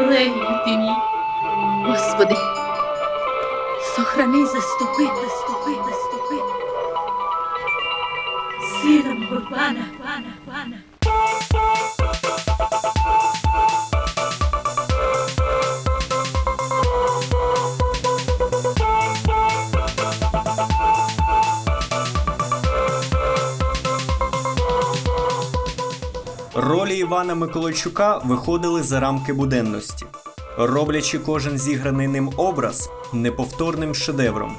Ти мій. Господи, сохрани, заступи, заступи, заступи. Сиром мого пана, пана, Ролі Івана Миколайчука виходили за рамки буденності, роблячи кожен зіграний ним образ неповторним шедевром.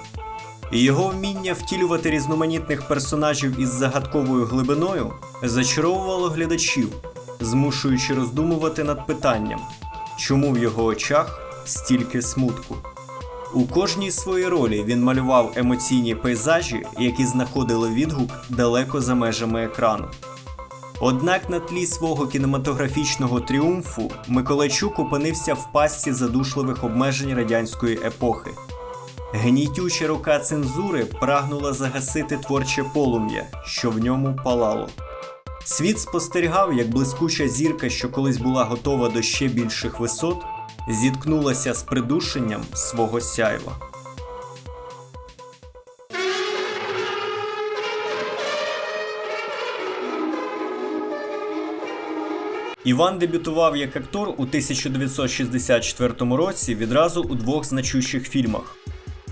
Його вміння втілювати різноманітних персонажів із загадковою глибиною зачаровувало глядачів, змушуючи роздумувати над питанням, чому в його очах стільки смутку. У кожній своїй ролі він малював емоційні пейзажі, які знаходили відгук далеко за межами екрану. Однак на тлі свого кінематографічного тріумфу Миколайчук опинився в пастці задушливих обмежень радянської епохи. Гнітюча рука цензури прагнула загасити творче полум'я, що в ньому палало. Світ спостерігав, як блискуча зірка, що колись була готова до ще більших висот, зіткнулася з придушенням свого сяйва. Іван дебютував як актор у 1964 році відразу у двох значущих фільмах.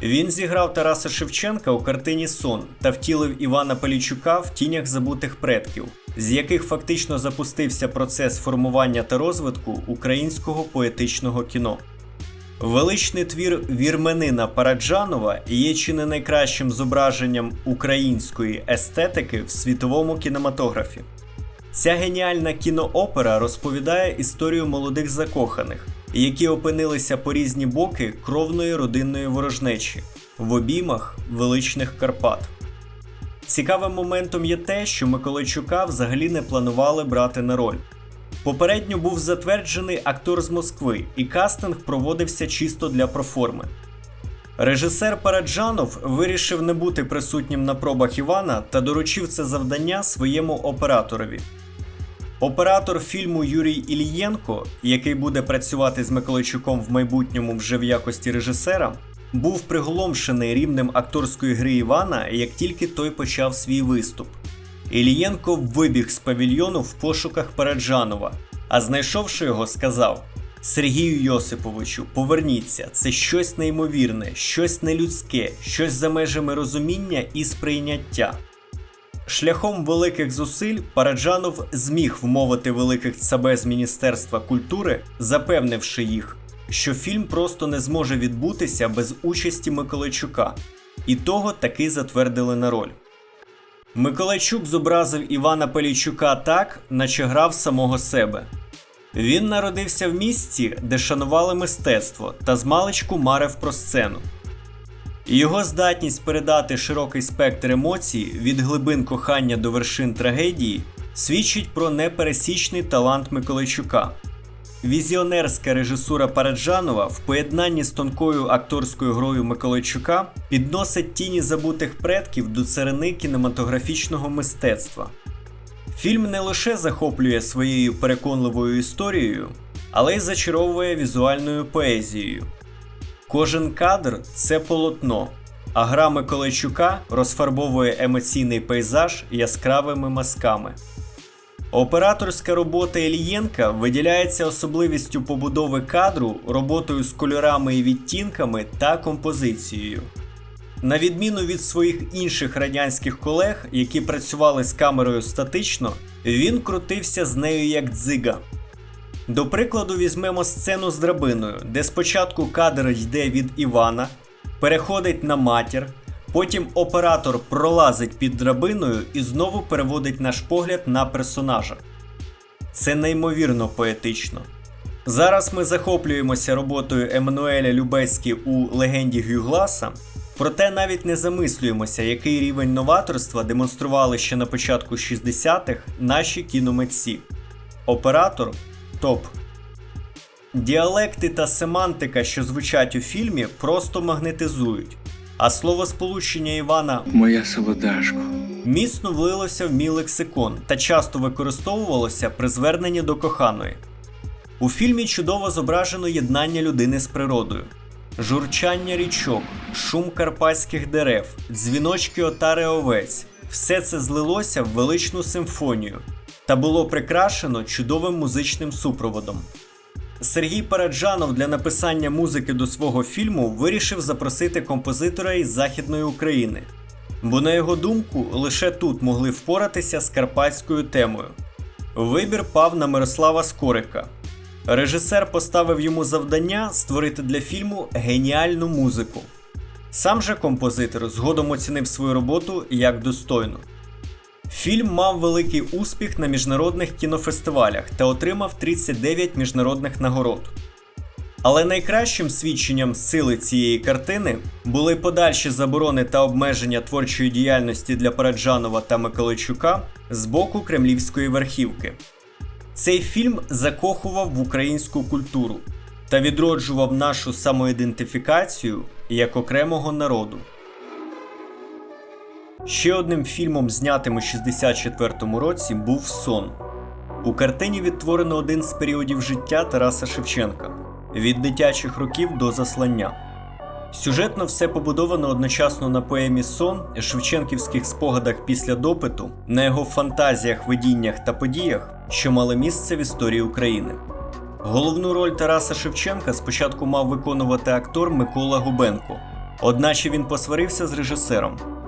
Він зіграв Тараса Шевченка у картині Сон та втілив Івана Палійчука в тінях забутих предків, з яких фактично запустився процес формування та розвитку українського поетичного кіно. Величний твір вірменина Параджанова є чи не найкращим зображенням української естетики в світовому кінематографі. Ця геніальна кіноопера розповідає історію молодих закоханих, які опинилися по різні боки кровної родинної ворожнечі в обіймах величних Карпат. Цікавим моментом є те, що Миколайчука взагалі не планували брати на роль. Попередньо був затверджений актор з Москви, і кастинг проводився чисто для проформи. Режисер Параджанов вирішив не бути присутнім на пробах Івана та доручив це завдання своєму операторові. Оператор фільму Юрій Ілієнко, який буде працювати з Миколайчуком в майбутньому вже в якості режисера, був приголомшений рівнем акторської гри Івана, як тільки той почав свій виступ. Ілієнко вибіг з павільйону в пошуках Параджанова, а знайшовши його, сказав: Сергію Йосиповичу, поверніться, це щось неймовірне, щось нелюдське, щось за межами розуміння і сприйняття. Шляхом великих зусиль Параджанов зміг вмовити великих цабе з Міністерства культури, запевнивши їх, що фільм просто не зможе відбутися без участі Миколайчука, і того таки затвердили на роль. Миколайчук зобразив Івана Палійчука так, наче грав самого себе. Він народився в місті, де шанували мистецтво та змалечку марив про сцену. Його здатність передати широкий спектр емоцій від глибин кохання до вершин трагедії свідчить про непересічний талант Миколайчука. Візіонерська режисура Параджанова в поєднанні з тонкою акторською грою Миколайчука підносить тіні забутих предків до царини кінематографічного мистецтва. Фільм не лише захоплює своєю переконливою історією, але й зачаровує візуальною поезією. Кожен кадр це полотно, а гра Миколайчука розфарбовує емоційний пейзаж яскравими мазками. Операторська робота Ілієнка виділяється особливістю побудови кадру, роботою з кольорами і відтінками та композицією. На відміну від своїх інших радянських колег, які працювали з камерою статично, він крутився з нею як дзига. До прикладу, візьмемо сцену з драбиною, де спочатку кадр йде від Івана, переходить на матір, потім оператор пролазить під драбиною і знову переводить наш погляд на персонажа. Це неймовірно поетично. Зараз ми захоплюємося роботою Еммануеля Любецькі у легенді Гюгласа, проте навіть не замислюємося, який рівень новаторства демонстрували ще на початку 60-х наші кіномитці. Оператор топ. Діалекти та семантика, що звучать у фільмі, просто магнетизують. А словосполучення Івана Моя солодашко. міцно влилося в мій лексикон та часто використовувалося при зверненні до коханої. У фільмі чудово зображено єднання людини з природою, журчання річок, шум карпатських дерев, дзвіночки отари овець. Все це злилося в величну симфонію та було прикрашено чудовим музичним супроводом. Сергій Параджанов для написання музики до свого фільму вирішив запросити композитора із Західної України, бо, на його думку, лише тут могли впоратися з карпатською темою. Вибір пав на Мирослава Скорика. Режисер поставив йому завдання створити для фільму геніальну музику. Сам же композитор згодом оцінив свою роботу як достойну. Фільм мав великий успіх на міжнародних кінофестивалях та отримав 39 міжнародних нагород. Але найкращим свідченням сили цієї картини були подальші заборони та обмеження творчої діяльності для Параджанова та Миколайчука з боку кремлівської верхівки. Цей фільм закохував в українську культуру та відроджував нашу самоідентифікацію як окремого народу. Ще одним фільмом, знятим у 64-му році, був Сон. У картині відтворено один з періодів життя Тараса Шевченка від дитячих років до заслання. Сюжетно все побудовано одночасно на поемі Сон, шевченківських спогадах після допиту, на його фантазіях, видіннях та подіях, що мали місце в історії України. Головну роль Тараса Шевченка спочатку мав виконувати актор Микола Губенко, одначе він посварився з режисером.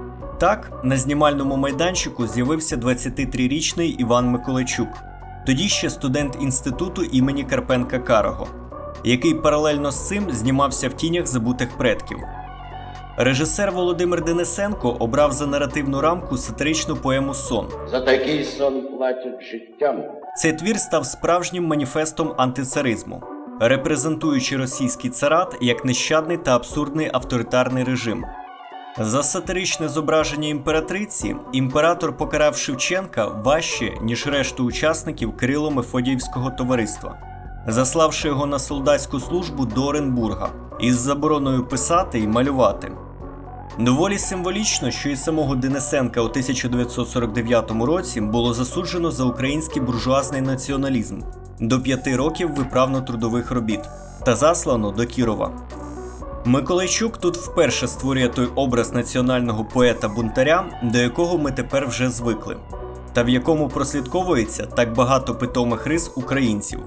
Так, на знімальному майданчику з'явився 23-річний Іван Миколайчук, тоді ще студент інституту імені Карпенка Карого, який паралельно з цим знімався в тінях забутих предків. Режисер Володимир Денисенко обрав за наративну рамку сатиричну поему Сон. За такий сон платять життям. Цей твір став справжнім маніфестом антицаризму, репрезентуючи російський царат як нещадний та абсурдний авторитарний режим. За сатиричне зображення імператриці імператор покарав Шевченка важче, ніж решту учасників Кирило Мефодіївського товариства, заславши його на солдатську службу до Оренбурга із забороною писати і малювати. Доволі символічно, що і самого Денисенка у 1949 році було засуджено за український буржуазний націоналізм до п'яти років виправно-трудових робіт та заслано до Кірова. Миколайчук тут вперше створює той образ національного поета-бунтаря, до якого ми тепер вже звикли, та в якому прослідковується так багато питомих рис українців.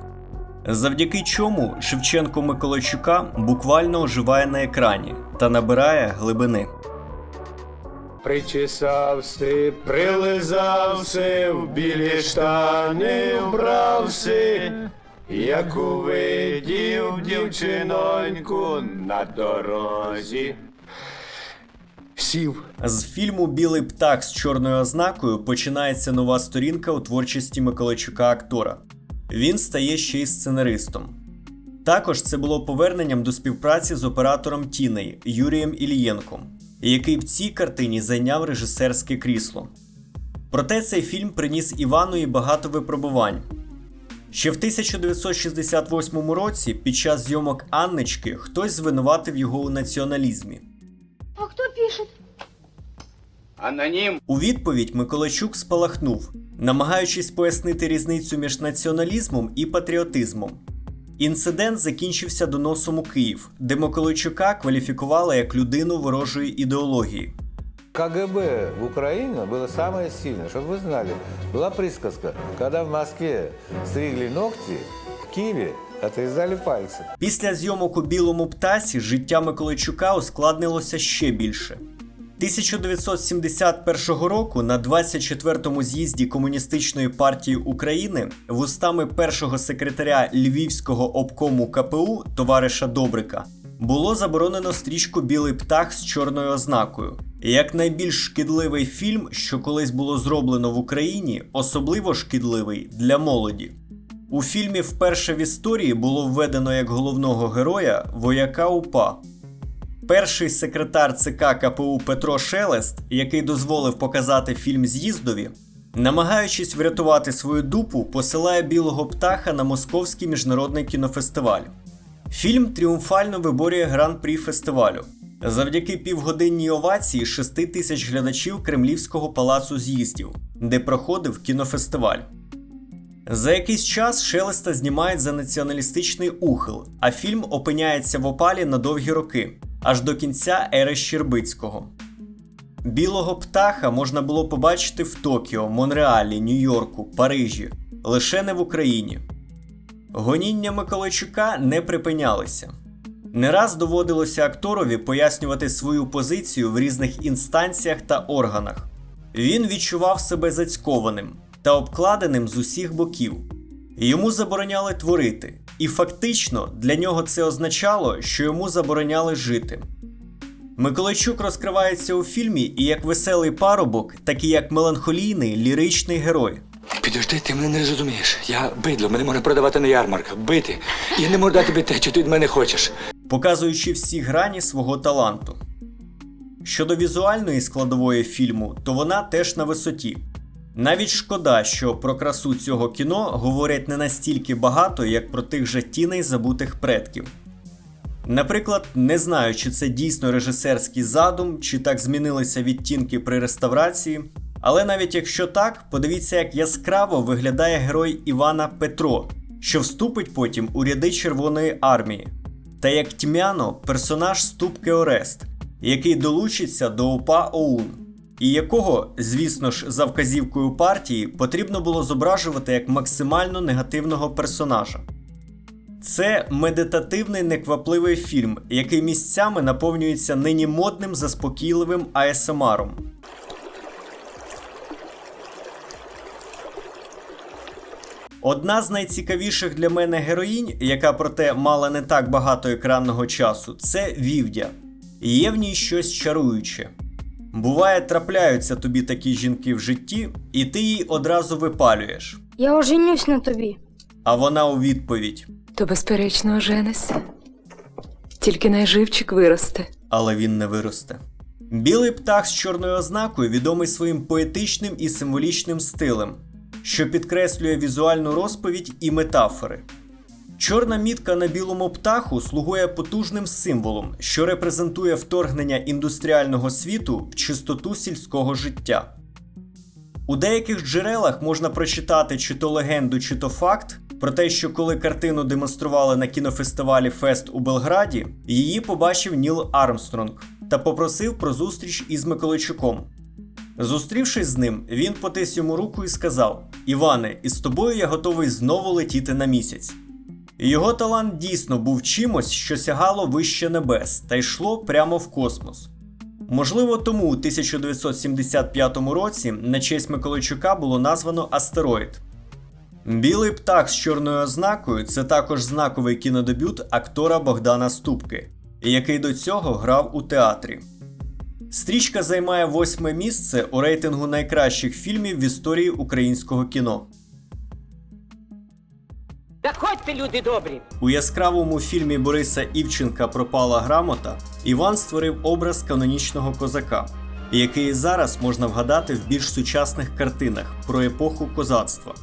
Завдяки чому Шевченко Миколайчука буквально оживає на екрані та набирає глибини. Причесався, прилизався, в білі штани вбрався, як увидів дівчиноньку на дорозі. Сів. З фільму Білий птах з чорною ознакою починається нова сторінка у творчості Миколайчука актора. Він стає ще й сценаристом. Також це було поверненням до співпраці з оператором Тіней Юрієм Ілієнком, який в цій картині зайняв режисерське крісло. Проте цей фільм приніс Івану і багато випробувань. Ще в 1968 році, під час зйомок Аннички, хтось звинуватив його у націоналізмі. А кто пишет? Анонім. У відповідь Миколайчук спалахнув, намагаючись пояснити різницю між націоналізмом і патріотизмом. Інцидент закінчився доносом у Київ, де Миколайчука кваліфікували як людину ворожої ідеології. КГБ в Украине было самое сильное. Чтобы вы знали, была присказка, когда в Москве стригли ногти, в Киеве отрезали пальцы. Після зйомок у білому птасі життя Миколайчука ускладнилося ще більше. 1971 року на 24-му з'їзді Комуністичної партії України вустами першого секретаря Львівського обкому КПУ товариша Добрика було заборонено стрічку Білий птах з чорною ознакою як найбільш шкідливий фільм, що колись було зроблено в Україні, особливо шкідливий для молоді. У фільмі вперше в історії було введено як головного героя вояка УПА. Перший секретар ЦК КПУ Петро Шелест, який дозволив показати фільм з'їздові, намагаючись врятувати свою дупу, посилає білого птаха на Московський міжнародний кінофестиваль. Фільм тріумфально виборює гран-прі фестивалю. Завдяки півгодинній овації 6 тисяч глядачів Кремлівського палацу з'їздів, де проходив кінофестиваль. За якийсь час Шелеста знімають за націоналістичний ухил, а фільм опиняється в опалі на довгі роки, аж до кінця ери Щербицького. Білого птаха можна було побачити в Токіо, Монреалі, Нью-Йорку, Парижі, лише не в Україні. Гоніння Миколайчука не припинялися. Не раз доводилося акторові пояснювати свою позицію в різних інстанціях та органах. Він відчував себе зацькованим та обкладеним з усіх боків. Йому забороняли творити, і фактично для нього це означало, що йому забороняли жити. Миколайчук розкривається у фільмі і як веселий парубок, так і як меланхолійний ліричний герой. Підожди, ти мене не розумієш. Я бидло, мене можна продавати на ярмарках, бити. Я не можу дати тобі те, що ти від мене хочеш. Показуючи всі грані свого таланту. Щодо візуальної складової фільму, то вона теж на висоті. Навіть шкода, що про красу цього кіно говорять не настільки багато, як про тих же тіней забутих предків. Наприклад, не знаю, чи це дійсно режисерський задум, чи так змінилися відтінки при реставрації. Але навіть якщо так, подивіться, як яскраво виглядає герой Івана Петро, що вступить потім у ряди Червоної армії, та як тьмяно персонаж Ступки Орест, який долучиться до УПА ОУН, і якого, звісно ж, за вказівкою партії потрібно було зображувати як максимально негативного персонажа. Це медитативний неквапливий фільм, який місцями наповнюється нині модним заспокійливим АСМРом. Одна з найцікавіших для мене героїнь, яка проте мала не так багато екранного часу, це Вівдя. Є в ній щось чаруюче. Буває, трапляються тобі такі жінки в житті, і ти їй одразу випалюєш. Я оженюсь на тобі. А вона у відповідь: То безперечно оженися. Тільки найживчик виросте. але він не виросте. Білий птах з чорною ознакою відомий своїм поетичним і символічним стилем, що підкреслює візуальну розповідь і метафори. Чорна мітка на білому птаху слугує потужним символом, що репрезентує вторгнення індустріального світу в чистоту сільського життя. У деяких джерелах можна прочитати чи то легенду, чи то факт про те, що коли картину демонстрували на кінофестивалі Фест у Белграді, її побачив Ніл Армстронг та попросив про зустріч із Миколайчуком. Зустрівшись з ним, він потис йому руку і сказав: Іване, із тобою я готовий знову летіти на місяць. Його талант дійсно був чимось, що сягало вище небес та йшло прямо в космос. Можливо, тому у 1975 році на честь Миколайчука було названо астероїд. Білий птах з чорною ознакою це також знаковий кінодебют актора Богдана Ступки, який до цього грав у театрі. Стрічка займає восьме місце у рейтингу найкращих фільмів в історії українського кіно. Заходьте, люди добрі. У яскравому фільмі Бориса Івченка Пропала грамота Іван створив образ канонічного козака, який зараз можна вгадати в більш сучасних картинах про епоху козацтва.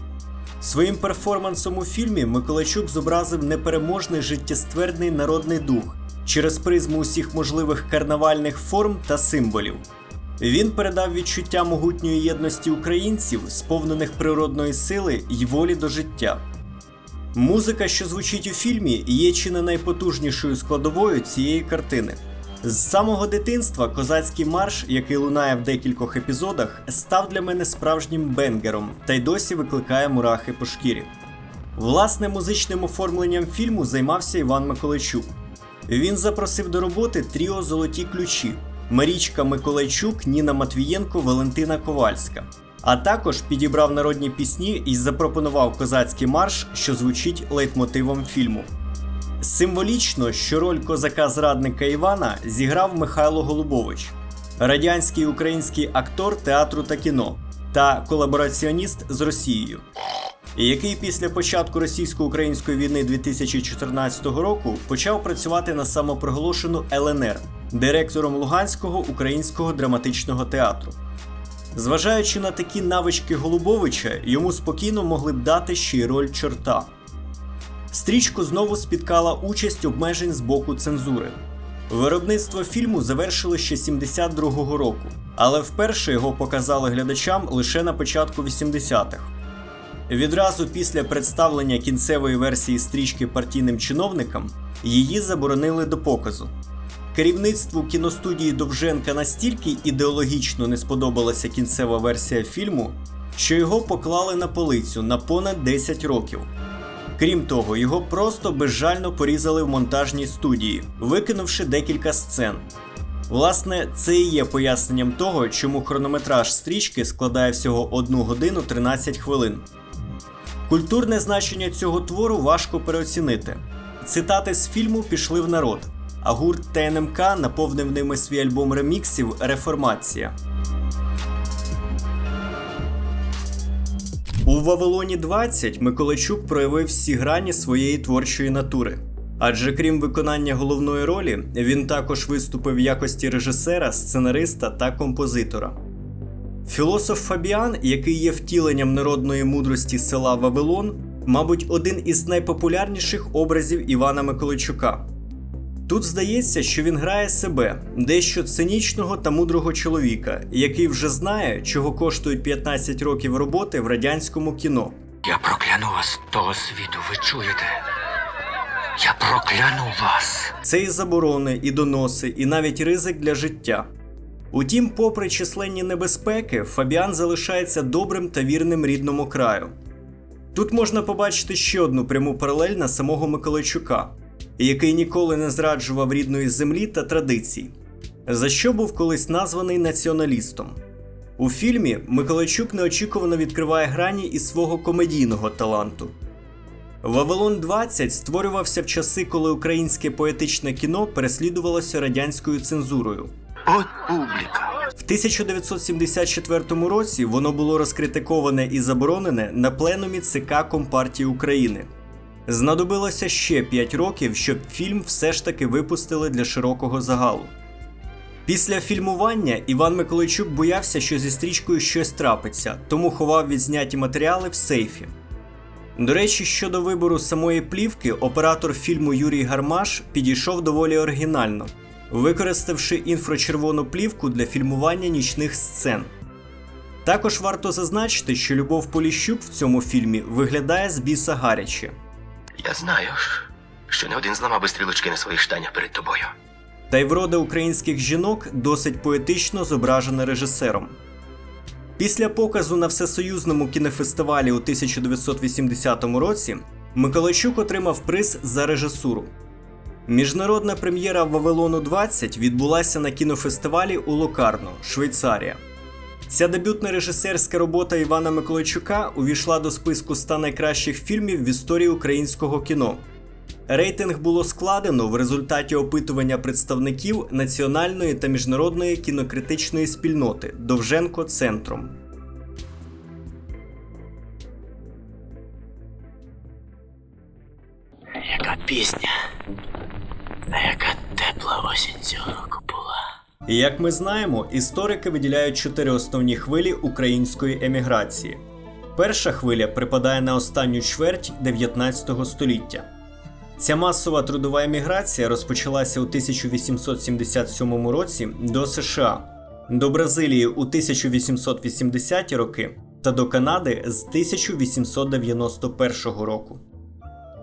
Своїм перформансом у фільмі Миколайчук зобразив непереможний життєствердний народний дух через призму усіх можливих карнавальних форм та символів. Він передав відчуття могутньої єдності українців, сповнених природної сили й волі до життя. Музика, що звучить у фільмі, є чи не найпотужнішою складовою цієї картини. З самого дитинства козацький марш, який лунає в декількох епізодах, став для мене справжнім бенгером та й досі викликає мурахи по шкірі. Власне музичним оформленням фільму займався Іван Миколайчук. Він запросив до роботи тріо Золоті ключі Марічка Миколайчук, Ніна Матвієнко, Валентина Ковальська. А також підібрав народні пісні і запропонував козацький марш, що звучить лейтмотивом фільму. Символічно, що роль козака-зрадника Івана зіграв Михайло Голубович, радянський український актор театру та кіно та колабораціоніст з Росією, який після початку російсько-української війни 2014 року почав працювати на самопроголошену ЛНР директором Луганського українського драматичного театру. Зважаючи на такі навички Голубовича, йому спокійно могли б дати ще й роль чорта. Стрічку знову спіткала участь обмежень з боку цензури. Виробництво фільму завершили ще 72-го року, але вперше його показали глядачам лише на початку 80-х. Відразу після представлення кінцевої версії стрічки партійним чиновникам її заборонили до показу. Керівництву кіностудії Довженка настільки ідеологічно не сподобалася кінцева версія фільму, що його поклали на полицю на понад 10 років. Крім того, його просто безжально порізали в монтажній студії, викинувши декілька сцен. Власне, це і є поясненням того, чому хронометраж стрічки складає всього 1 годину 13 хвилин. Культурне значення цього твору важко переоцінити. Цитати з фільму пішли в народ, а гурт ТНМК наповнив ними свій альбом реміксів Реформація. У Вавилоні 20 Миколайчук проявив всі грані своєї творчої натури. Адже крім виконання головної ролі, він також виступив в якості режисера, сценариста та композитора. Філософ Фабіан, який є втіленням народної мудрості села Вавилон, мабуть, один із найпопулярніших образів Івана Миколайчука. Тут здається, що він грає себе, дещо цинічного та мудрого чоловіка, який вже знає, чого коштують 15 років роботи в радянському кіно. Я прокляну вас того світу, ви чуєте? Я прокляну вас. Це і заборони, і доноси, і навіть ризик для життя. Утім, попри численні небезпеки, Фабіан залишається добрим та вірним рідному краю. Тут можна побачити ще одну пряму паралель на самого Миколайчука, який ніколи не зраджував рідної землі та традицій, за що був колись названий націоналістом. У фільмі Миколайчук неочікувано відкриває грані із свого комедійного таланту. Вавилон 20 створювався в часи, коли українське поетичне кіно переслідувалося радянською цензурою. От публіка. В 1974 році воно було розкритиковане і заборонене на пленумі ЦК Компартії України. Знадобилося ще 5 років, щоб фільм все ж таки випустили для широкого загалу. Після фільмування Іван Миколайчук боявся, що зі стрічкою щось трапиться, тому ховав відзняті матеріали в сейфі. До речі, щодо вибору самої плівки, оператор фільму Юрій Гармаш підійшов доволі оригінально, використавши інфрачервону плівку для фільмування нічних сцен. Також варто зазначити, що Любов Поліщук в цьому фільмі виглядає з біса гаряче. Я знаю що не один зламав би стрілочки на своїх штанях перед тобою. Та й врода українських жінок досить поетично зображена режисером. Після показу на всесоюзному кінофестивалі у 1980 році Миколайчук отримав приз за режисуру. Міжнародна прем'єра Вавилону 20 відбулася на кінофестивалі у Локарно, Швейцарія. Ця дебютна режисерська робота Івана Миколайчука увійшла до списку 100 найкращих фільмів в історії українського кіно. Рейтинг було складено в результаті опитування представників національної та міжнародної кінокритичної спільноти Довженко Центром. Яка пісня, яка тепла осінь цього року була. Як ми знаємо, історики виділяють чотири основні хвилі української еміграції. Перша хвиля припадає на останню чверть 19 століття. Ця масова трудова еміграція розпочалася у 1877 році до США, до Бразилії у 1880-ті роки та до Канади з 1891 року.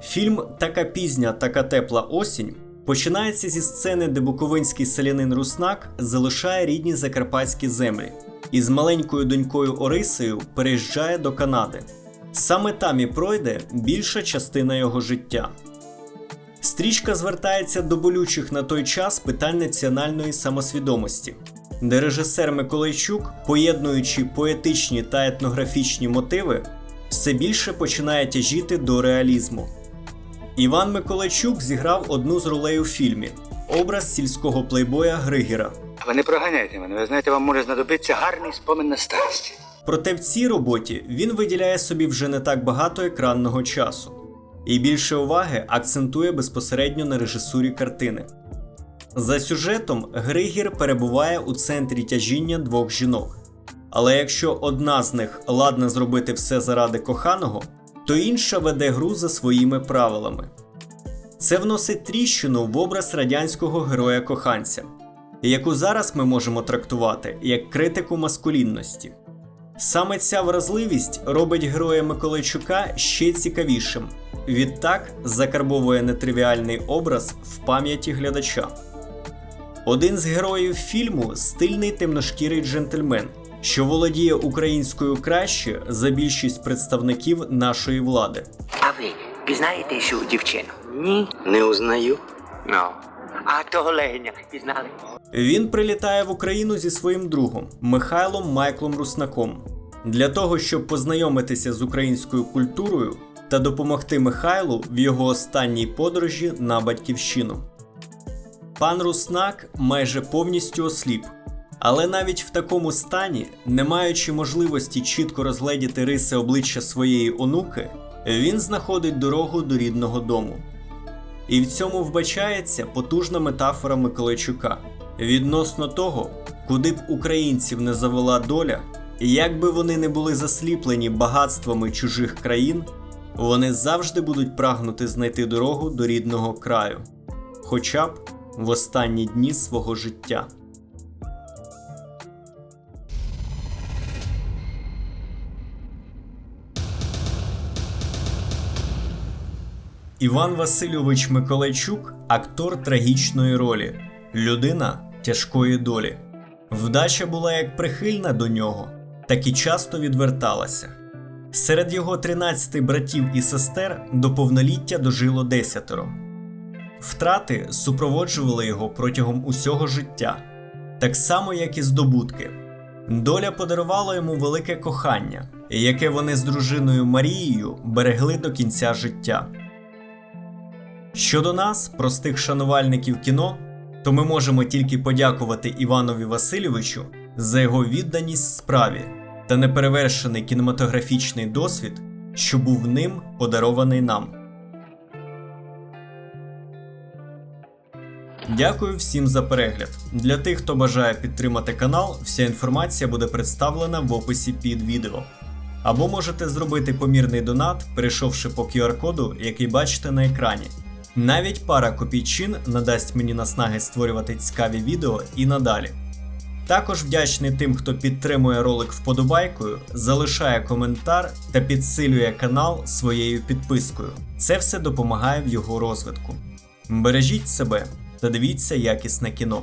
Фільм Така пізня, така тепла осінь починається зі сцени, де буковинський селянин Руснак залишає рідні закарпатські землі і з маленькою донькою Орисею переїжджає до Канади. Саме там і пройде більша частина його життя. Стрічка звертається до болючих на той час питань національної самосвідомості, де режисер Миколайчук, поєднуючи поетичні та етнографічні мотиви, все більше починає тяжіти до реалізму. Іван Миколайчук зіграв одну з ролей у фільмі образ сільського плейбоя Григера. Ви не проганяйте мене, ви знаєте, вам може знадобитися гарний спомин на старість. Проте в цій роботі він виділяє собі вже не так багато екранного часу і більше уваги акцентує безпосередньо на режисурі картини. За сюжетом Григір перебуває у центрі тяжіння двох жінок. Але якщо одна з них ладна зробити все заради коханого, то інша веде гру за своїми правилами. Це вносить тріщину в образ радянського героя-коханця, яку зараз ми можемо трактувати як критику маскулінності. Саме ця вразливість робить героя Миколайчука ще цікавішим. Відтак закарбовує нетривіальний образ в пам'яті глядача. Один з героїв фільму стильний темношкірий джентльмен, що володіє українською краще за більшість представників нашої влади. А ви пізнаєте цю дівчину? Ні. Не узнаю. Ну. А того легеня пізнали? Він прилітає в Україну зі своїм другом Михайлом Майклом Руснаком для того, щоб познайомитися з українською культурою та допомогти Михайлу в його останній подорожі на батьківщину. Пан Руснак майже повністю осліп, але навіть в такому стані, не маючи можливості чітко розгледіти риси обличчя своєї онуки, він знаходить дорогу до рідного дому. І в цьому вбачається потужна метафора Миколайчука відносно того, куди б українців не завела доля, і як би вони не були засліплені багатствами чужих країн, вони завжди будуть прагнути знайти дорогу до рідного краю, хоча б в останні дні свого життя. Іван Васильович Миколайчук актор трагічної ролі, людина тяжкої долі. Вдача була як прихильна до нього, так і часто відверталася. Серед його 13 братів і сестер до повноліття дожило десятеро. Втрати супроводжували його протягом усього життя, так само як і здобутки. Доля подарувала йому велике кохання, яке вони з дружиною Марією берегли до кінця життя. Щодо нас, простих шанувальників кіно, то ми можемо тільки подякувати Іванові Васильовичу за його відданість справі та неперевершений кінематографічний досвід, що був ним подарований нам. Дякую всім за перегляд. Для тих, хто бажає підтримати канал, вся інформація буде представлена в описі під відео. Або можете зробити помірний донат, перейшовши по QR-коду, який бачите на екрані. Навіть пара копійчин надасть мені наснаги створювати цікаві відео і надалі. Також вдячний тим, хто підтримує ролик вподобайкою, залишає коментар та підсилює канал своєю підпискою. Це все допомагає в його розвитку. Бережіть себе та дивіться якісне кіно.